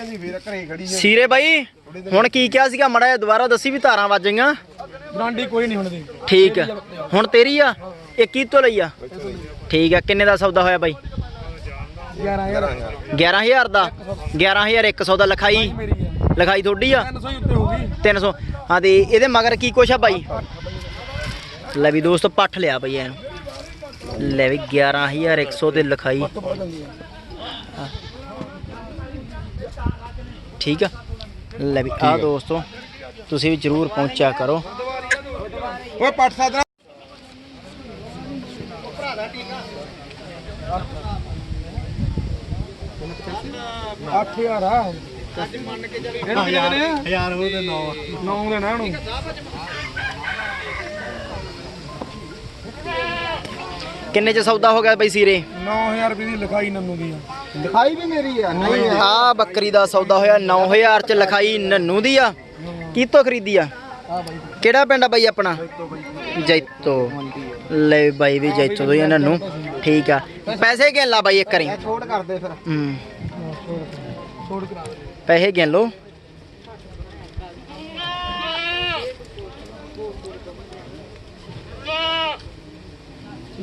ਜਾਂਦੀ ਫੇਰ ਘਰੇ ਖੜੀ ਆ। ਸੀਰੇ ਬਾਈ ਹੁਣ ਕੀ ਕਿਹਾ ਸੀਗਾ? ਮੜਾ ਜਿਹਾ ਦੁਬਾਰਾ ਦੱਸੀ ਵੀ ਧਾਰਾਂ ਵੱਜ ਗਈਆਂ ਬਰਾਂਡੀ ਕੋਈ ਨਹੀਂ ਹੁਣ ਦੀ। ਠੀਕ ਆ। ਹੁਣ ਤੇਰੀ ਆ? ਇਹ ਕੀ ਤੋਂ ਲਈ ਆ? ਠੀਕ ਆ ਕਿੰਨੇ ਦਾ ਸੌਦਾ ਹੋਇਆ ਬਾਈ? 11000 11000 ਦਾ? 11100 ਦਾ ਲਿਖਾਈ। ਹੈ ਲਿਖਾਈ ਤੁਹਾਡੀ ਆ? 300 ਹੀ ਉੱਤੇ ਹੋ ਗਈ 300 ਹਾਂ ਤੇ ਇਹਦੇ ਮਗਰ ਕੀ ਕੁਛ ਆ ਬਾਈ? ਲੈ ਵੀ ਦੋਸਤੋ ਪੱਠ ਲਿਆ ਬਈ ਇਹਨੂੰ। ਲੈ ਵੀ 11100 ਤੇ ਲਿਖਾਈ ਤੋਂ ਵੱਧ ਜਾਂਦੀ ਹੈ ਠੀਕ ਆ? ਲੈ ਵੀ ਆ। ਦੋਸਤੋ ਤੁਸੀਂ ਵੀ ਜਰੂਰ ਪਹੁੰਚਿਆ ਕਰੋ। ਓਏ ਪੱਟ ਸਾਦਰਾ 8000 ਆ। ਮੰਨ ਕੇ ਚੱਲੀ ਹਜ਼ਾਰ ਹੋ ਤੇ 9 9 ਦੇਣਾ ਉਹਨੂੰ। ਕਿੰਨੇ ਚ ਸੌਦਾ ਹੋ ਗਿਆ ਬਈ ਸੀਰੇ? 9000 ਰੁਪਏ ਦੀ ਲਿਖਾਈ ਨੰਨੂ ਦੀ ਆ। ਲਿਖਾਈ ਵੀ ਮੇਰੀ ਆ ਨਹੀਂ ਆ ਬੱਕਰੀ ਦਾ ਸੌਦਾ ਹੋਇਆ 9000 ਚ ਲਿਖਾਈ ਨੰਨੂ ਦੀ ਆ। ਕੀ ਤੋਂ ਖਰੀਦੀ ਆ? ਆ ਬਾਈ ਕਿਹੜਾ ਪਿੰਡ ਆ ਬਾਈ ਆਪਣਾ? ਜੈਤੋ ਲੈ ਬਾਈ ਵੀ ਜੈਤੋ ਤੋਂ ਹੀ ਆ ਨੰਨੂ। ਠੀਕ ਆ। ਪੈਸੇ ਗਿਣ ਲਾ ਬਾਈ ਇੱਕ ਵਾਰੀ। ਛੋੜ ਕਰਦੇ ਫਿਰ। ਹੂੰ। ਛੋੜ ਕਰਾ ਪੈਸੇ ਗਿਣ ਲਓ।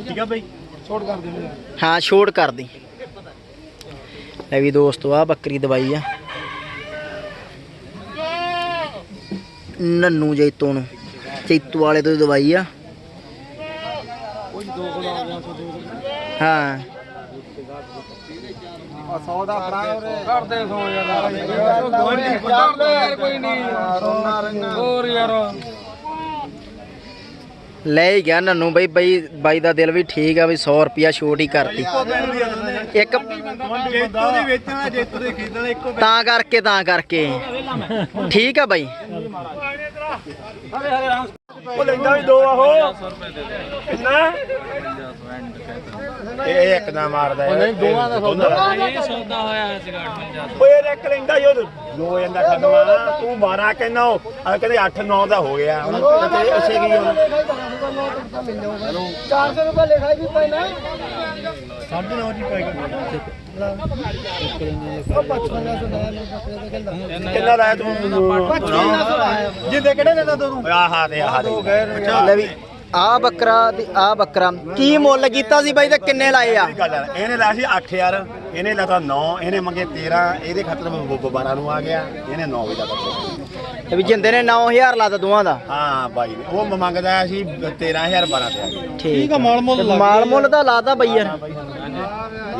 ਠੀਕ ਆ ਬਾਈ? ਛੋੜ ਕਰ ਦੇ ਹਾਂ ਛੋੜ ਕਰ ਦੀ। ਲੈ ਵੀ ਦੋਸਤੋ ਆ ਬੱਕਰੀ ਦਵਾਈ ਆ। ਨੰਨੂ ਜੈਤੋ ਨੂੰ। ਜੈਤੋ ਵਾਲੇ ਤੋਂ ਦਵਾਈ ਆ। ਕੋਈ 200 ਦਾ ਆ ਗਿਆ 100 ਹਾਂ। ਆ 100 ਦਾ ਫੜਾ ਉਰੇ। ਕਰਦੇ 100 ਯਾਰ। ਕੋਈ ਨਹੀਂ ਕਰਦੇ ਯਾਰ। ਕੋਈ ਨਹੀਂ ਰੋਣਾ ਰੰਗਾ। ਹੋਰ ਯਾਰ। ਲੈ ਹੀ ਗਿਆ ਨੰਨੂ ਬਈ ਬਈ ਬਾਈ ਦਾ ਦਿਲ ਵੀ ਠੀਕ ਆ ਵੀ 100 ਰੁਪਿਆ ਛੋਟ ਹੀ ਕਰਤੀ ਇੱਕ ਜੇਤੂ ਦੇ ਵੇਚਣਾ ਜੇਤੂ ਦੇ ਖਰੀਦਣਾ ਇੱਕੋ ਤਾਂ ਕਰਕੇ ਤਾਂ ਕਰਕੇ ਠੀਕ ਆ ਬਾਈ ਉਹ ਲੈਂਦਾ ਵੀ ਦੋ ਆਹੋ ਕਿੰਨਾ ਇਹ ਇੱਕ ਨਾ ਮਾਰਦਾ ਨਹੀਂ ਦੋਵਾਂ ਦਾ ਸੌਦਾ। ਇਹ ਸੌਦਾ ਹੋਇਆ ਸੀਗਾ 58 ਓਏ ਇਹ ਇੱਕ ਲੈਂਦਾ ਯੋ ਦੋ ਜਾਂਦਾ ਖਤਮਾ ਤੂੰ 12 ਕਹਿੰਦਾ ਆ ਕਹਿੰਦੇ 8 9 ਦਾ ਹੋ ਗਿਆ। ਹੁਣ ਤੇ ਅਸੇ ਕੀ ਹੁਣ? 400 ਰੁਪਏ ਲਿਖਾਈ ਵੀ ਪੈਣਾ 9.5 ਦੀ ਪੈ ਗਈ। ਕਿੰਨਾ ਲਾਇਆ ਤੂੰ? ਜਿੱਦੇ ਕਿਹੜੇ ਲੈਂਦਾ ਤੂੰ? ਆਹਾ ਤੇ ਆਹਾ ਦੇ। ਲੈ ਵੀ। ਆ ਬੱਕਰਾ ਤੇ ਆ ਬੱਕਰਾ ਕੀ ਮੁੱਲ ਕੀਤਾ ਸੀ ਬਾਈ ਤੇ ਕਿੰਨੇ ਲਾਏ ਆ? ਗੱਲ ਇਹਨੇ ਲਾਇਆ ਸੀ 8000 ਇਹਨੇ ਲਾਤਾ 9 ਇਹਨੇ ਮੰਗੇ 13 ਇਹਦੇ ਖਾਤਰ 12 ਨੂੰ ਆ ਗਿਆ ਇਹਨੇ 9 ਵਜੇ ਦਾ ਤੇ ਵੀ ਜਿੰਦੇ ਨੇ 9000 ਲਾਤਾ ਦੋਵਾਂ ਦਾ? ਹਾਂ ਬਾਈ ਨੇ ਉਹ ਮੰਗਦਾ ਸੀ 13000 12 ਤੇ ਆ ਗਿਆ। ਠੀਕ ਆ। ਮਾਲ ਮੁੱਲ ਮਾਲ ਮੁੱਲ ਤਾਂ ਲਾਤਾ ਬਈ ਯਾਰ।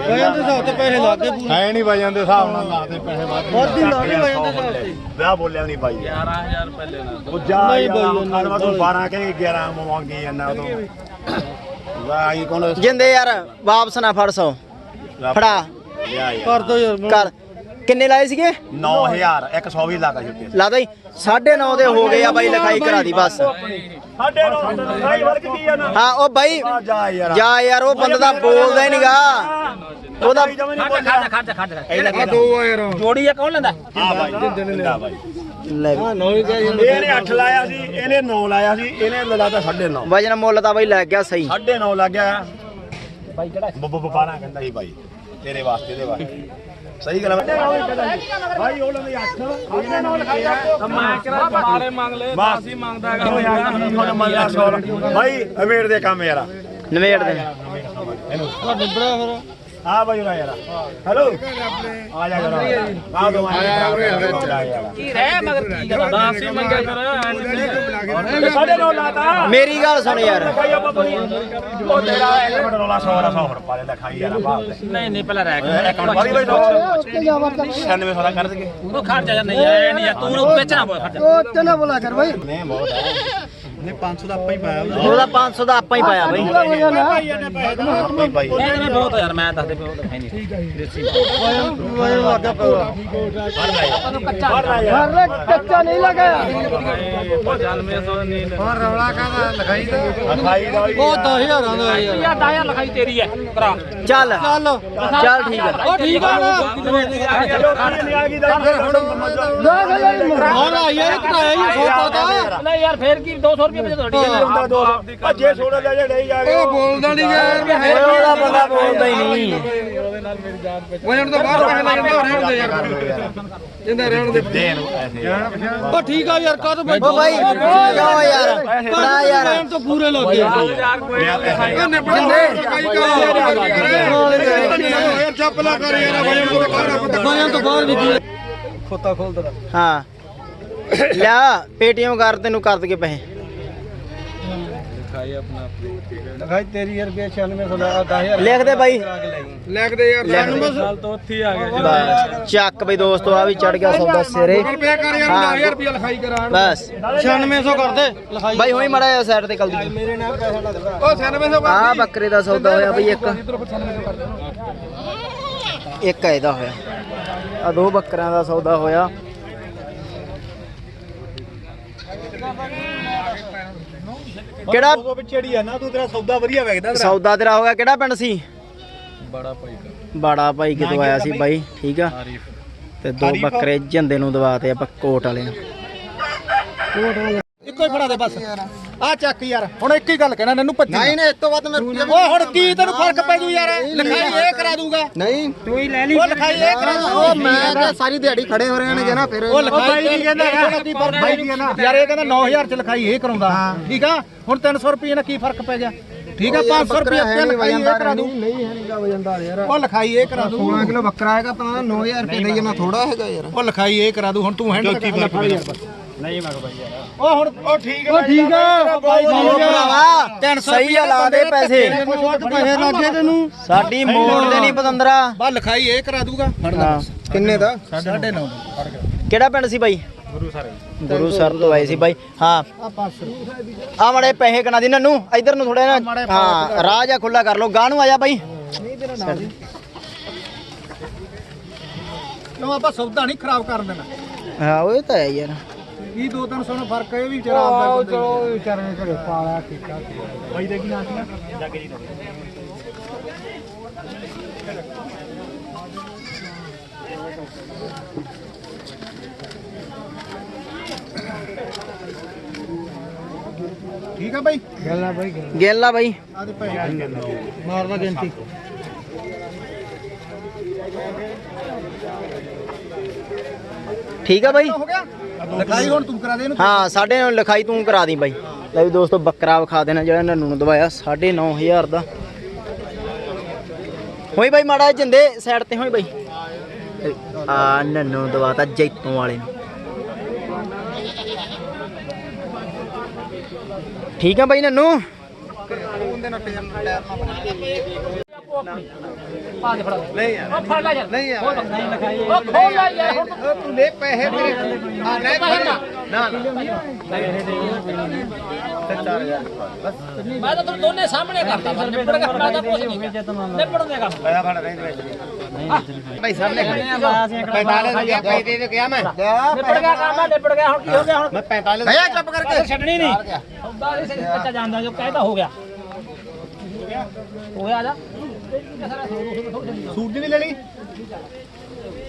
ਵਜਨ ਦੇ ਹਿਸਾਬ ਤੇ ਪੈਸੇ ਲੱਗੇ ਪੂਰੇ। ਹੈ ਨਹੀਂ ਵਜਨ ਦੇ ਹਿਸਾਬ ਨਾਲ ਲਾਤੇ ਪੈਸੇ ਵੱਧ ਵੱਧ ਹੀ ਲਾਉਣੇ ਵਜਨ ਦੇ ਹਿਸਾਬ ਤੇ। ਵਿਆਹ ਬੋਲਿਆ ਨਹੀਂ ਬਾਈ। 11000 ਪਹਿਲੇ ਨਾ ਉਹ ਜਾ ਨਹੀਂ ਬਾਈ, ਖਾਲਵਾ ਤੂੰ 12 ਕਹਿੰਗੇ 11 ਮੰਗੀ ਜਾਂਦਾ ਉਦੋਂ। ਵਾਹ ਇਹ ਕੋਣ ਜਿੰਦੇ ਯਾਰ ਵਾਪਸ ਨਾ ਫੜ ਸੋ। ਫੜਾ। ਕਰ ਦੋ ਯਾਰ ਕਰ। ਕਿੰਨੇ ਲਾਏ ਸੀਗੇ? 9000 100 ਵੀ ਲਾਤਾ ਜੁੱਤੇ ਲਾਦਾ ਹੀ 9.5 ਦੇ। ਹੋ ਗਏ ਆ ਬਾਈ ਲਿਖਾਈ ਕਰਾ ਦੀ ਬਸ। ਸਾਡੇ ਨਾਲ ਸਾਈ ਵਰਕ ਕੀ ਆ ਨਾ। ਹਾਂ ਉਹ ਬਾਈ ਜਾ ਯਾਰ। ਜਾ ਯਾਰ ਉਹ ਬੰਦਾ ਤਾਂ ਬੋਲਦਾ ਹੀ ਨਹੀਂਗਾ ਉਹਦਾ ਦੋ ਯਾਰ। ਜੋੜੀ ਆ ਕੌਣ ਲੈਂਦਾ? ਆ ਬਾਈ। ਜਿੰਦਾ ਬਾਈ। ਲੈ। ਹੀ ਗਿਆ ਇਹਨੇ 8 ਲਾਇਆ ਸੀ ਇਹਨੇ 9 ਲਾਇਆ ਸੀ ਇਹਨੇ ਲਾਤਾ 9.5 ਵਜਨ ਮੁੱਲ ਤਾਂ ਬਾਈ ਲੱਗ ਗਿਆ ਸਹੀ। 9.5 ਲੱਗ ਗਿਆ। ਬਾਈ ਕਿਹੜਾ? ਬੱਬ 12 ਕਹਿੰਦਾ ਸੀ ਬਾਈ। ਤੇਰੇ ਵਾਸਤੇ ਦੇ ਵਾਸਤੇ। ਸਹੀ ਗੱਲ ਹੈ ਬਾਈ। ਉਹ ਲੰਦੇ 8 ਇਹਨੇ 9 ਲਿਖਾਇਆ ਮੈਂ ਕਿਹਾ ਬਾਲੇ ਮੰਗ ਲੈ ਬਸ। ਹੀ। ਮੰਗਦਾ ਸੌ। ਬਾਈ ਅਮੀਰ ਦੇ ਕੰਮ ਯਾਰ। ਨਵੇੜ ਦੇ। ਨਿਬੜਾ ਫਿਰ ਆ ਬਾਈ ਉਰਾ ਯਾਰ। ਹੈਲੋ। ਆ ਜਾ ਜਰਾ ਆ ਦੋ ਆ ਜਾ ਕੀ ਰਹਿ ਮਗਰ ਕੀ ਗੱਲ 10 ਹੀ ਮੰਗਿਆ ਫਿਰ ਸਾਡੇ ਨੌ ਲਾਤਾ। ਮੇਰੀ ਗੱਲ ਸੁਣ ਯਾਰ। ਖਾਈ ਆਪਾਂ ਬਣੀ ਉਹ ਤੇਰਾ ਇੱਕ ਮਿੰਟ ਰੋਲਾ 100 ਦਾ 100 ਰੁਪਏ ਦਾ ਖਾਈ ਯਾਰ ਬਾਪ ਦੇ ਨਹੀਂ ਨਹੀਂ ਪਹਿਲਾਂ ਰਹਿ ਇੱਕ ਮਿੰਟ ਬਾਰੀ ਬਾਈ 96 ਸੌ ਦਾ ਕਰ ਦਗੇ ਉਹ ਖੜ ਜਾ ਨਹੀਂ ਆਇਆ ਨਹੀਂ ਤੂੰ ਨੂੰ ਵੇਚਣਾ ਪੋ ਖੜ ਜਾ ਉਹ ਚਨਾ ਬੋਲਾ ਕਰ ਨਹੀਂ ਬਹੁਤ ਹੈ ਨੇ 500 ਦਾ ਆਪਾਂ ਹੀ ਪਾਇਆ ਉਹਦਾ 500 ਦਾ ਆਪਾਂ ਹੀ ਪਾਇਆ ਬਾਈ ਨਹੀਂ ਬਾਈ ਨਹੀਂ ਬਹੁਤ ਯਾਰ ਮੈਂ ਦੱਸ ਦੇ ਬਹੁਤ ਹੈ ਨਹੀਂ ਠੀਕ ਹੈ ਦੇਸੀ ਹਰ ਲੈ ਹਰ ਲੈ ਕੱਚਾ ਨਹੀਂ ਲਗਾਇਆ 9500 ਨਹੀਂ ਰੌਲਾ ਕਾਦਾ ਲਿਖਾਈ ਦਾ ਖਾਈ ਦਾ ਉਹ 10000 ਦਾ ਯਾਰ ਯਾ 10000 ਲਿਖਾਈ ਤੇਰੀ ਹੈ ਕਰਾ ਚੱਲ ਚੱਲ ਚੱਲ ਠੀਕ ਆ ਉਹ ਠੀਕ ਆ ਨਾ ਚਲੋ ਕੀ ਆ ਗਈ ਦਾ ਹੁਣ ਹੁਣ ਆਇਆ ਘਟਾਇਆ ਹੀ ਸੋਤਾ ਦਾ ਨਹੀਂ ਯਾਰ ਫੇਰ ਕੀ 200 ਰੁਪਏ ਵਿੱਚ ਤੁਹਾਡੀ ਕਿੰਨੇ ਹੁੰਦਾ ਦੋ ਭੱਜੇ ਸੋੜਾ ਲੈ ਜਾ ਨਹੀਂ ਜਾ ਉਹ ਬੋਲਦਾ ਨਹੀਂ ਯਾਰ ਵੀ ਹੈ ਓਏ ਉਹਦਾ ਬੰਦਾ ਬੋਲਦਾ ਹੀ ਨਹੀਂ। ਵਜਣ ਤੋਂ ਬਾਹਰ ਪੈਸੇ ਲੈ ਜਾਂਦਾ ਰਹਿਣ ਦੇ ਯਾਰ। ਜਿੰਦਾ ਰਹਿਣ ਦੇ। ਦੇ ਇਹਨੂੰ ਪੈਸੇ। ਉਹ ਠੀਕ ਆ ਯਾਰ ਕਾਹ ਤੋਂ ਓ ਬਾਈ ਕਿਉਂ ਯਾਰ। ਬੜਾ ਯਾਰ। ਟਾਈਮ ਤੋਂ ਪੂਰੇ ਲੱਗ ਗਏ ਲਿਆ ਪੈਸੇ। ਉਹ ਨਿਬੜ। ਕਈ ਕਰ ਯਾਰ ਚੱਪ ਲਾ ਕਰ ਯਾਰ ਵਜਣ ਤੋਂ ਬਾਹਰ ਆ ਬਾਹਾਂ ਤੋਂ ਬਾਹਰ ਵੀ ਕੀ ਖੋਤਾ ਖੋਲ ਦੇ ਹਾਂ। ਲਿਆ ਪੇਟੀਐਮ ਕਰ ਤੈਨੂੰ ਕਰ ਦਗੇ ਪੈਸੇ। ਲਗਾਈ ਤੇਰੀ ਯਾਰ ਰੁਪਏ 9600 ਦਾ 10000 ਲਿਖ ਦੇ ਬਾਈ। ਲਿਖ ਦੇ ਯਾਰ ਲਿਖ ਦੇ। ਸਾਲ ਤੋਂ ਉੱਥੇ ਆ ਗਿਆ ਬਸ। ਚੱਕ ਬਈ ਦੋਸਤੋ ਆ ਵੀ ਚੜ ਗਿਆ ਸੌਦਾ ਸਿਰੇ। ਗੂਗਲ ਪੇ ਕਰ ਯਾਰ ਹਾਂ। 10000 ਰੁਪਏ ਲਿਖਾਈ ਕਰਾਣ ਬਸ। 9600 ਕਰ ਦੇ ਲਿਖਾਈ ਬਾਈ ਹੋਈ ਮੜਾ ਸਾਈਡ ਤੇ ਕਲ ਦੀ। ਮੇਰੇ ਨਾਲ ਪੈਸਾ ਲਾ ਦੇ ਉਹ 9600 ਆ ਬੱਕਰੇ ਦਾ ਸੌਦਾ ਹੋਇਆ ਬਈ ਇੱਕ। ਇਧਰ 9600 ਕਰ ਦੇ ਇੱਕ ਇਹਦਾ ਹੋਇਆ। ਆ ਦੋ ਬੱਕਰਿਆਂ ਦਾ ਸੌਦਾ ਹੋਇਆ। ਕਿਹੜਾ? ਪਿਛੜੀ ਆ ਨਾ ਤੂੰ ਤੇਰਾ ਸੌਦਾ ਵਧੀਆ ਵੇਖਦਾ ਸੌਦਾ ਤੇਰਾ ਹੋ ਗਿਆ ਕਿਹੜਾ ਪਿੰਡ ਸੀ? ਬੜਾ ਭਾਈ ਬਾੜਾ ਭਾਈ ਕਿਤੋਂ ਆਇਆ ਸੀ ਬਾਈ ਠੀਕ ਆ? ਤੇ ਦੋ ਬੱਕਰੇ ਜਿੰਦੇ ਨੂੰ ਦਵਾਤੇ ਆਪਾਂ ਕੋਟ ਵਾਲੇ ਨੂੰ। ਇੱਕੋ ਹੀ ਫੜਾ ਦੇ ਬਸ। ਆ ਚੱਕ ਯਾਰ ਹੁਣ ਇੱਕ ਹੀ ਗੱਲ ਕਹਿਣਾ ਨੰਨੂ ਭੱਜੀ ਨਹੀਂ ਨਹੀਂ ਇਸ ਤੋਂ ਵੱਧ ਮੈਂ ਓਏ ਹੁਣ ਕੀ ਤੈਨੂੰ ਫ਼ਰਕ ਪੈ ਜੂ ਯਾਰ? ਲਿਖਾਈ ਇਹ ਕਰਾ ਦੂਗਾ। ਨਹੀਂ। ਤੂੰ ਹੀ ਲੈ ਲਈ ਉਹ ਲਿਖਾਈ ਇਹ ਕਰਾ ਉਹ ਮੈਂ ਕਿਹਾ ਸਾਰੀ ਦਿਹਾੜੀ ਖੜੇ ਹੋ ਰਹੇ ਨੇ ਜਨਾ ਫਿਰ ਉਹ ਲਿਖਾਈ ਕੀ ਕਹਿੰਦਾ ਬਾਈ ਕੀ ਯਾਰ ਇਹ ਕਹਿੰਦਾ 9000 ਚ ਲਿਖਾਈ ਇਹ ਕਰਾਉਂਦਾ। ਠੀਕ ਆ? ਹੁਣ 300 ਰੁਪਏ ਨਾਲ ਕੀ ਫ਼ਰਕ ਪੈ ਗਿਆ? ਠੀਕ ਆ 500 ਰੁਪਏ ਤੇ ਲਿਖਾਈ ਇਹ ਕਰਾ ਦੂੰ। ਨਹੀਂ ਹੈ ਨਹੀਂ ਵਜਨਦਾਰ ਯਾਰ। ਉਹ ਲਿਖਾਈ ਇਹ ਕਰਾ ਦੂੰ। 16 ਕਿਲੋ ਬੱਕਰਾ ਹੈਗਾ ਤਾਂ 9000 ਰੁਪਏ ਦੇਈ ਜਾਣਾ ਥੋੜਾ ਹੈਗਾ ਯਾਰ। ਉਹ ਲਿਖਾਈ ਇਹ ਕਰਾ ਦੂੰ ਹੁਣ ਤੂੰ ਹੈਂਡਲ ਕੀ ਫ਼ਰਕ ਪੈ ਗਿਆ। ਨਹੀਂ ਮੈਂ ਬਾਈ ਯਾਰ। ਉਹ ਹੁਣ ਉਹ ਠੀਕ ਉਹ ਠੀਕ ਆ। ਭਰਾਵਾ ਸਹੀ ਆ ਲਾ ਦੇ ਪੈਸੇ। ਪੈਸੇ। ਲੱਗੇ ਤੈਨੂੰ। ਸਾਡੀ ਮੋੜ ਦੇ ਨਹੀਂ ਪਤੰਦਰਾ। ਬਾ ਲਿਖਾਈ ਇਹ ਕਰਾ ਦੂਗਾ। ਹਾਂ ਕਿੰਨੇ ਦਾ? 9.5 ਕਿਹੜਾ ਪਿੰਡ ਸੀ ਬਾਈ? ਗੁਰੂ ਸਰ ਗੁਰੂ ਸਰ ਤੋਂ ਆਏ ਸੀ ਬਾਈ। ਹਾਂ। ਆ 500 ਆ ਮੜੇ ਪੈਸੇ ਕਨਾ ਦੀ ਨੰਨੂ। ਇਧਰ ਨੂੰ ਥੋੜਾ ਨਾ ਹਾਂ ਰਾਹ ਜਾ ਖੁੱਲਾ ਕਰ ਲਓ। ਗਾਹ ਨੂੰ ਆ ਜਾ ਬਾਈ। ਨਹੀਂ ਤੇਰਾ ਨਾਮ ਕਿਉਂ ਆਪਾਂ ਸੌਦਾ ਨਹੀਂ ਖਰਾਬ ਕਰਨ ਦੇਣਾ। ਹਾਂ ਉਹ ਤਾਂ ਹੈ ਯਾਰ। ਕੀ ਦੋ ਤਿੰਨ ਸੌ ਦਾ ਫ਼ਰਕ ਹੈ ਇਹ ਵੀ ਵਿਚਾਰਾ ਆਉਂਦਾ ਬੰਦਾ ਚਲੋ ਵਿਚਾਰੇ ਘਰੇ ਪਾਲਿਆ ਕੀਤਾ ਬਾਈ ਦੇ ਕੀ ਨਾਂ ਸੀ ਜੱਗ ਜੀ ਠੀਕ ਆ ਬਾਈ? ਗੱਲਾਂ ਬਾਈ ਗੱਲ ਗੇਲਾ ਬਾਈ। ਆਦੇ ਪੈਸੇ ਮਾਰਨਾ ਗਿਣਤੀ। ਠੀਕ ਆ ਬਾਈ। ਹੋ ਗਿਆ? ਲਿਖਾਈ ਹੁਣ ਤੂੰ ਕਰਾ ਦੇ ਇਹਨੂੰ ਹਾਂ, ਸਾਡੇ ਨਾਲ ਲਿਖਾਈ ਤੂੰ ਕਰਾ ਦੀ ਬਾਈ। ਲੈ ਵੀ ਦੋਸਤੋ, ਬੱਕਰਾ ਵਿਖਾ ਦੇਣਾ ਜਿਹੜਾ ਨੰਨੂ ਨੂੰ ਦਵਾਇਆ 9500 ਦਾ। ਹੋਈ ਬਾਈ ਮਾੜਾ ਜਿੰਦੇ ਸਾਈਡ ਤੇ ਹੋਈ ਬਾਈ। ਆ ਨੰਨੂ ਨੂੰ ਦਵਾਤਾ ਜੈਤੋਂ ਵਾਲੇ ਨੂੰ। ਠੀਕ ਆ ਬਾਈ ਨੰਨੂ? ਤੂੰ ਲੈ ਪੈਸੇ ਮੇਰੇ ਆ ਲੈ ਫੜਨਾ ਨਾ ਮੈਂ ਤਾਂ ਤੁਹਾਨੂੰ ਦੋਨੇ ਸਾਹਮਣੇ ਕਰਤਾ ਫਿਰ ਨਿਬੜ ਗਿਆ ਮੈਂ ਤਾਂ ਕੁਝ ਨਹੀਂ ਨਿਬੜਨ ਦੇ ਕੰਮ ਭਾਈ ਸਾਹਮਣੇ ਖੜੇ 45 ਰੁਪਏ ਪੈਸੇ ਦੇ ਕਿਹਾ ਮੈਂ ਨਿਬੜ ਗਿਆ ਕੰਮ ਆ ਗਿਆ ਹੁਣ ਕੀ ਹੋ ਗਿਆ ਹੁਣ ਮੈਂ 45 ਭਈਆ ਚੁੱਪ ਕਰਕੇ ਛੱਡਣੀ ਨਹੀਂ ਸੌਦਾ ਦੇ ਸੇ ਬੱਚਾ ਜੋ ਕਹਿਦਾ ਹੋ ਗਿਆ ਹੋ ਗਿਆ ਆ ਜਾ ਸੂਰਜ ਨਹੀਂ ਲੈਣੀ?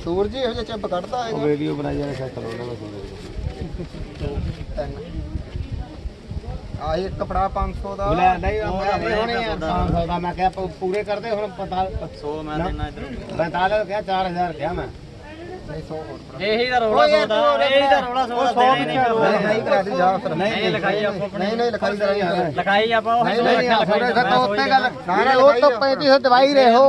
ਸੂਰਜ ਇਹੋ ਜਿਹਾ ਚੱਪ ਕੱਢਦਾ ਹੈ ਵੀਡੀਓ ਬਣਾਈ ਜਾਣਾ ਸੈੱਟ ਲਾਉਣਾ ਆ ਇੱਕ ਕਪੜਾ 500 ਦਾ। ਲੈ ਨਹੀਂ ਹੋਣੇ ਆ। 500 ਦਾ। ਮੈਂ ਕਿਹਾ ਪੂਰੇ ਕਰਦੇ ਹੁਣ ਪਤਾ 100 ਮੈਂ ਦੇਣਾ ਇਧਰ। 45 ਕਿਹਾ 4000 ਕਿਹਾ ਮੈਂ। ਨਹੀਂ 100 ਹੋਰ ਇਹੀ ਤਾਂ ਰੌਲਾ ਸੌਦਾ ਇਹੀ ਤਾਂ ਰੌਲਾ ਸੌਦਾ ਨਹੀਂ ਨਹੀਂ ਕਰਾ ਦੀ ਜਾ ਫਿਰ ਨਹੀਂ ਲਿਖਾਈ ਆਪਾਂ ਨਹੀਂ ਨਹੀਂ ਲਿਖਾਈ ਕਰਾਈ ਲਿਖਾਈ ਆਪਾਂ ਨਹੀਂ ਨਹੀਂ ਥੋੜੇ ਸਰ ਤੋਂ ਉੱਤੇ ਗੱਲ ਨਾ ਉਹ ਤਾਂ 3500 ਦਵਾਈ ਰਹੇ। ਹੋ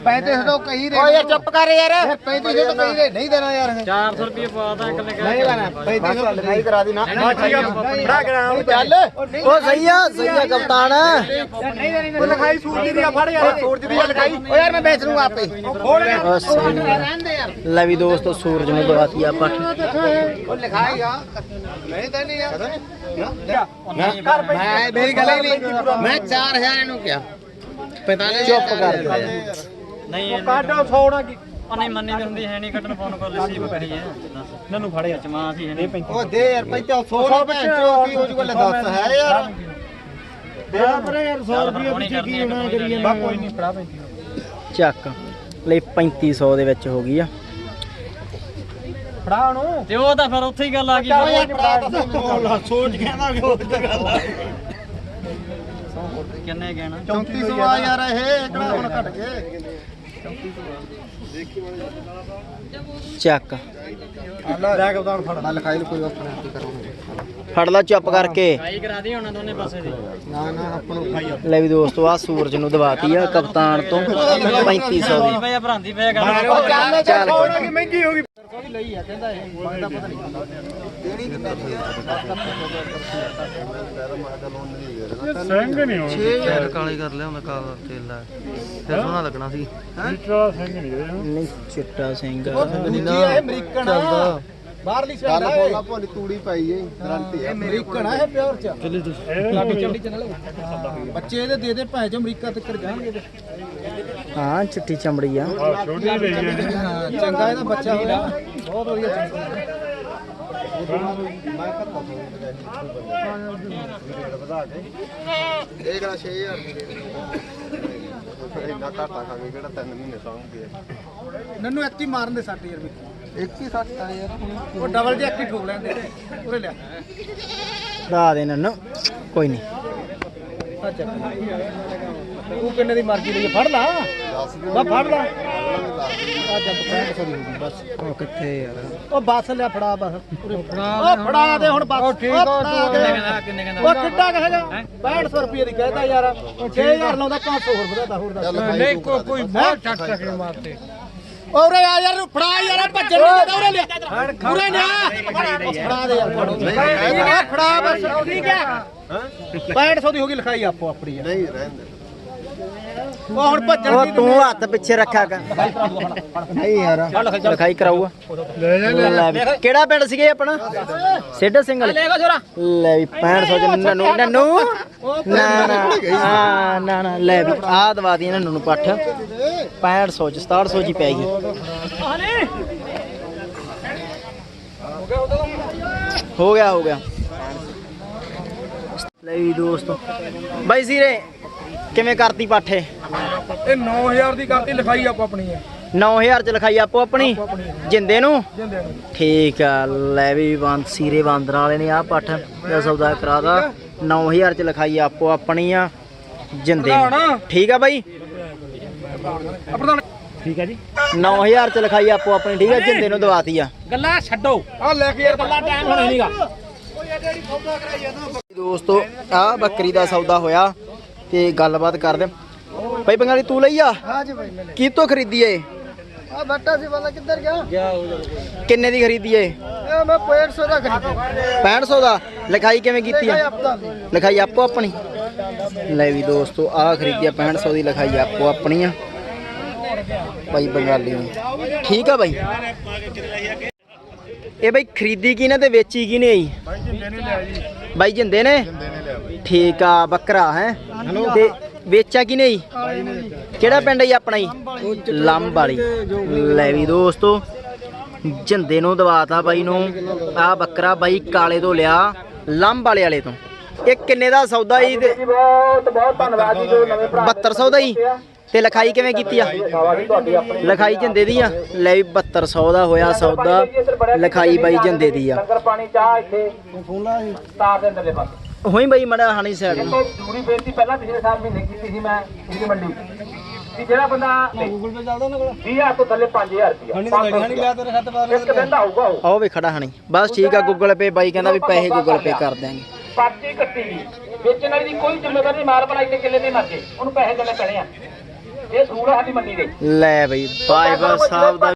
3500 ਤੋਂ ਕਹੀ ਰਹੇ ਓਏ ਚੁੱਪ ਕਰ ਯਾਰ। 3500 ਤੋਂ ਕਹੀ ਰਹੇ ਨਹੀਂ ਦੇਣਾ ਯਾਰ 400 ਰੁਪਏ ਪਾਤਾ ਇੱਕ ਨੇ ਨਹੀਂ ਲੈਣਾ 3500 ਲਿਖਾਈ ਕਰਾ ਦੀ ਨਾ। ਬੜਾ ਕਰਾਂ ਚੱਲ। ਉਹ ਸਹੀ ਆ ਸਹੀ ਆ ਕਪਤਾਨ। ਉਹ ਲਿਖਾਈ ਸੂਰਜ ਦੀ ਆ ਫੜ ਯਾਰ। ਸੂਰਜ ਦੀ ਲਿਖਾਈ ਓ ਯਾਰ ਮੈਂ ਵੇਚ ਲੂੰਗਾ ਆਪੇ। ਉਹ ਸਹੀ ਆ। ਰਹਿੰਦੇ ਯਾਰ। ਲੈ ਵੀ ਦੋਸਤੋ ਸੂਰਜ ਨੂੰ ਦਵਾਤੀ ਆਪਾਂ ਉਹ ਲਿਖਾਈ ਆ ਨਹੀਂ ਦੇਣੀ ਯਾਰ ਮੈਂ ਮੇਰੀ ਗੱਲ ਹੀ ਨਹੀਂ। ਮੈਂ 4000 ਇਹਨੂੰ ਕਿਹਾ। 45 ਚੁੱਪ ਕਰ ਨਹੀਂ ਕਾਢੋ ਸੌਣਾ ਕੀ ਨਹੀਂ ਮੰਨੀ ਤੇ ਹੁੰਦੀ ਹੈ ਨਹੀਂ ਕੱਟਣ ਫੋਨ ਕਰ ਲਈ ਸੀ ਪੈਸੇ ਹੈ। ਨਨੂੰ ਫੜ ਯਾਰ ਚਮਾ ਸੀ ਹੈ ਨਹੀਂ ਉਹ ਦੇ ਯਾਰ 500 ਦਾ ਭੈਣ ਚੋ ਕੀ ਹੋ ਜੂਗਾ ਲੈ ਦੱਸ ਹੈ ਯਾਰ। ਦੇ ਪਰੇ ਯਾਰ 100 ਰੁਪਏ ਪਿੱਛੇ ਕੀ ਹੋਣਾ ਕਰੀਏ। ਬਾ ਕੋਈ ਨਹੀਂ ਫੜਾ ਪੈਂਦੀ ਚੱਕ। ਲਈ 3500 ਦੇ ਵਿੱਚ ਹੋ ਗਈ ਆ। ਫੜਾ ਉਹਨੂੰ। ਤੇ ਉਹ ਤਾਂ ਫਿਰ ਉੱਥੇ ਹੀ ਗੱਲ ਆ ਚੱਲ ਤਾਂ ਸੋਚ ਕਹਿੰਦਾ ਕਿ ਉਹ ਤੇ ਗੱਲ ਆ ਕਿੰਨੇ ਕਹਿਣਾ? 3400 ਆ ਯਾਰ ਇਹ ਕਿਹੜਾ ਹੁਣ ਘਟ ਗਏ? ਚੱਕ। ਲੈ ਕੇ ਉਦਾਂ ਫੜ ਮੈਂ ਲਿਖਾਈ ਨੂੰ ਕੋਈ ਆਪਣੇ ਆਪ ਹੀ ਕਰਾਂਗੇ ਫੜ ਲਾ ਚੁੱਪ ਕਰਕੇ। ਨਾ ਨਾ ਆਪਾਂ ਨੂੰ ਲੈ ਵੀ ਦੋਸਤੋ ਆ ਸੂਰਜ ਨੂੰ ਦਵਾਤੀ ਆ ਕਪਤਾਨ ਤੋਂ। 3500 ਦੀ। ਚੱਲ ਕਾਲੇ ਕਰ ਲਿਆ ਮੈਂ ਕਾਲਾ ਤੇਲ ਲਾ ਫਿਰ ਸੋਹਣਾ ਲੱਗਣਾ ਸੀ। ਨਹੀਂ ਚਿੱਟਾ ਸਿੰਘ ਇਹ ਅਮਰੀਕਨ ਆ। ਬਾਹਰਲੀ ਸਾਈਡ ਗੱਲ ਆ ਬੋਲਣਾ ਭੋਲੀ ਤੂੜੀ ਪਾਈ ਏ ਗਰੰਟੀ ਇਹ ਅਮਰੀਕਨ ਆ ਇਹ ਪਿਓਰ ਚ। ਬੱਚੇ ਇਹਦੇ ਦੇ ਦੇ ਭਾਂ ਚ ਅਮਰੀਕਾ ਤੱਕ ਜਾਣਗੇ। ਤੇ। ਹਾਂ ਚਿੱਟੀ ਚਮੜੀ ਆ। ਹਾਂ, ਚੰਗਾ ਇਹਦਾ ਬੱਚਾ ਹੋਇਆ। ਬਹੁਤ ਵਧੀਆ ਚੰਗਾ। ਇਹ ਕਿਹੜਾ 6000 ਦੀ ਦੇ ਇੰਨਾ ਘਾਟਾ ਖਾ ਕੇ ਕਿਹੜਾ 3 ਮਹੀਨੇ ਸਾਂਭਦੇ ਨੰਨੂ ਐਕਟੀ ਮਾਰਨ ਦੇ ਸੱਟ ਯਾਰ ਵੀ ਇੱਕ ਹੀ ਸੱਟ ਆ ਯਾਰ। ਉਹ ਡਬਲ ਜੇ ਐਕਟੀ ਠੋਕ ਲੈਂਦੇ ਉਰੇ ਲਿਆ। ਫੜਾ ਦੇ ਨੰਨੂ। ਕੋਈ ਨਹੀਂ ਅੱਛਾ। ਤੂੰ ਕਿੰਨੇ ਦੀ ਮਰਜ਼ੀ ਲਈ ਫੜ ਲਾ। ਬਾ ਫੜ ਲਾ। ਆ ਜੱਬ 6500 ਦੀ ਹੋਊਗੀ ਬਸ ਉਹ ਕਿੱਥੇ ਯਾਰ ਉਹ ਬੱਸ ਲਿਆ ਫੜਾ ਬਸ। ਉਹ ਫੜਾ ਦੇ ਹੁਣ ਬੱਸ। ਉਹ ਠੀਕ ਆ ਕਿੰਨੇ ਕਹਿੰਦਾ? ਉਹ ਕਿੱਡਾ ਕਹੇਗਾ 6500 ਰੁਪਏ ਦੀ ਕਹਿਦਾ ਯਾਰ। 6000 ਲਾਉਂਦਾ 500 ਹੋਰ ਵਧਾਤਾ ਹੋਰ ਦੱਸ। ਨਹੀਂ ਕੋਈ ਕੋਈ ਬਹੁਤ ਛੱਟ ਸਕਦੇ ਮਾਰਤੇ। ਔਰੇ ਆ ਯਾਰ ਫੜਾ ਯਾਰ ਭੱਜਣ ਨਹੀਂ ਦਿੰਦਾ ਉਰੇ ਲਿਆ? ਉਰੇ ਲਿਆ। ਫੜਾ ਦੇ ਯਾਰ ਫੜਾ। ਬਸ ਠੀਕ ਹੈ? 6500 ਦੀ ਹੋ ਗਈ ਲਿਖਾਈ ਆਪੋ ਆਪਣੀ ਨਹੀਂ ਰਹਿਣ ਦੇ। ਉਹ ਹੁਣ ਭੱਜਣ ਉਹ ਦੀ ਤੂੰ ਹੱਥ ਪਿੱਛੇ ਰੱਖਿਆ ਕਰ ਨਹੀਂ ਯਾਰ। ਲਿਖਾਈ ਕਰਾਊਗਾ। ਲੈ ਵੀ। ਕਿਹੜਾ ਪਿੰਡ ਸੀਗੇ ਆਪਣਾ? ਸੇਡਾ ਸਿੰਘ ਵਾਲੇ ਲੈ ਵੀ 6500 ਚ ਨਨੂ ਨਨੂ। ਨਾ ਨਾ ਹਾਂ, ਨਾ ਨਾ ਲੈ ਵੀ। ਆ ਦਵਾ ਦੀ ਨਨੂ ਨੂੰ ਪੱਠ। 6500 ਚ 6700 ਚ ਹੀ ਪੈ ਗਈ। ਹੋ ਗਿਆ ਹੋ ਗਿਆ। ਲੈ ਵੀ ਦੋਸਤੋ। ਬਾਈ ਸੀਰੇ ਕਿਵੇਂ ਕਰਤੀ ਪਾਠੇ ਇਹ? 9000 ਦੀ ਕਰਤੀ ਲਿਖਾਈ ਆਪੋ ਆਪਣੀ ਹੈ। 9000 ਚ ਲਿਖਾਈ ਆਪੋ ਆਪਣੀ? ਜਿੰਦੇ ਨੂੰ? ਠੀਕ ਆ ਲੈ ਵੀ ਬੰਦ ਸੀਰੇ ਬਾਂਦਰ ਵਾਲੇ ਨੇ ਆ ਪੱਠ ਦਾ ਸੌਦਾ ਕਰਾਦਾ 9000 ਚ ਲਿਖਾਈ ਆਪੋ ਆਪਣੀ ਆ ਜਿੰਦੇ ਨੂੰ। ਠੀਕ ਆ ਬਾਈ? ਠੀਕ ਹੈ ਜੀ। 9000 ਚ ਲਿਖਾਈ ਆਪੋ ਆਪਣੀ ਠੀਕ ਆ ਜਿੰਦੇ ਨੂੰ ਦਵਾਤੀ ਆ। ਗੱਲਾਂ ਛੱਡੋ। ਆ ਲੈ ਕੇ ਯਾਰ। ਗੱਲਾਂ ਟਾਈਮ ਹੁਣ ਨਹੀਂਗਾ ਦੋਸਤੋ ਆ ਬੱਕਰੀ ਦਾ ਸੌਦਾ ਹੋਇਆ। ਤੇ ਗੱਲਬਾਤ ਕਰਦੇ ਬਾਈ ਬੰਗਾਲੀ ਤੂੰ ਲਈ ਆ? ਹਾਂ ਜੀ ਭਾਈ ਮੈਂ ਕੀ ਤੋਂ ਖਰੀਦੀ ਏ? ਆ ਬੱਟਾ ਸੀ ਵਾਲਾ ਕਿੱਧਰ ਗਿਆ? ਕਿੰਨੇ ਦੀ ਖਰੀਦੀ ਏ? ਇਹ ਮੈਂ 500 ਦਾ ਖਰੀਦਿਆ। 6500 ਦਾ? ਲਿਖਾਈ ਕਿਵੇਂ ਕੀਤੀ ਆ? ਲਿਖਾਈ ਆਪੋ ਆਪਣੀ। ਲੈ ਵੀ ਦੋਸਤੋ ਆ ਖਰੀਦਿਆ 6500 ਦੀ ਲਿਖਾਈ ਆਪੋ ਆਪਣੀ ਆ। ਬਾਈ ਬੰਗਾਲੀ ਨੂੰ ਠੀਕ ਆ ਬਾਈ ਇਹ ਬਾਈ ਖਰੀਦੀ ਕਿਨੇ ਤੇ ਵੇਚੀ ਕਿਨੇ ਆਈ ਬਾਈ ਜਿੰਦੇ ਨੇ। ਠੀਕ ਆ ਬੱਕਰਾ ਹੈ। ਤੇ ਵੇਚਿਆ ਕਿਨੇ ਜੀ? ਕਿਹੜਾ ਪਿੰਡ ਹੈ ਆਪਣਾ ਜੀ? ਲੰਬ ਵਾਲੀ। ਲੈ ਵੀ ਦੋਸਤੋ ਜਿੰਦੇ ਨੂੰ ਦਵਾਤਾ ਬਾਈ ਨੂੰ ਆ ਬੱਕਰਾ ਬਾਈ ਕਾਲੇ ਤੋਂ ਲਿਆ ਲੰਬ ਵਾਲੇ ਵਾਲੇ ਤੋਂ। ਇਹ ਕਿੰਨੇ ਦਾ ਸੌਦਾ ਜੀ ਤੇ? ਬਹੁਤ ਬਹੁਤ ਧੰਨਵਾਦ ਜੀ। ਜੋ ਨਵੇਂ 7200 ਦਾ ਜੀ ਤੇ ਲਿਖਾਈ ਕਿਵੇਂ ਕੀਤੀ ਆ? ਲਿਖਾਈ ਜਿੰਦੇ ਦੀ ਆ? ਲੈ ਵੀ 7200 ਦਾ ਹੋਇਆ ਸੌਦਾ। ਲਿਖਾਈ ਬਾਈ ਜਿੰਦੇ ਦੀ ਆ। ਲੰਗਰ ਪਾਣੀ ਚਾਹ ਇੱਥੇ। ਤਾਰ ਦੇ ਅੰਦਰਲੇ ਪਾਸੇ। ਹੋਈ ਬਾਈ ਮੜਾ ਹਾਣੀ ਸਾਈਡ ਜ਼ਰੂਰੀ ਬੇਨਤੀ ਪਹਿਲਾਂ ਪਿਛਲੇ ਸਾਲ ਮਹੀਨੇ ਕੀਤੀ ਸੀ ਮੈਂ ਪੂਰੀ ਮੰਡੀ। ਕਿ ਜਿਹੜਾ ਬੰਦਾ ਗੂਗਲ ਪੇ ਚੱਲਦਾ ਉਹਨਾਂ ਕੋਲ। 20000 ਤੋਂ ਥੱਲੇ 5000 ਰੁਪਇਆ। ਹਣੀ ਤਾਂ ਨਹੀਂ ਲਿਆ ਤੇਰੇ ਖਾਤੇ ਬਾਰੇ ਇੱਕ ਦਿਨ ਦਾ ਆਊਗਾ ਉਹ। ਆਓ ਵੀ ਖੜਾ ਹਣੀ। ਬਸ ਠੀਕ ਆ ਗੂਗਲ ਪੇ ਬਾਈ ਕਹਿੰਦਾ ਵੀ ਪੈਸੇ ਗੂਗਲ ਪੇ ਕਰ ਦਿਆਂਗੇ। ਪਾਰਟੀ ਕੱਟੀ ਗਈ ਵੇਚਣ ਵਾਲੀ ਦੀ ਕੋਈ ਜ਼ਿੰਮੇਵਾਰੀ ਨਹੀਂ ਮਾਲ ਬਣਾਈ ਤੇ ਕਿੱਲੇ ਨਹੀਂ ਮਰਜੇ ਉਹਨੂੰ ਪੈਸੇ ਦੇਣੇ ਪੈਣੇ ਆ। ਇਹ ਸੂਲ ਆ ਸਾਡੀ ਮੰਡੀ ਦੇ। ਲੈ ਬਈ ਬਾਈ ਬਾਈ ਸਾਹਿਬ ਦਾ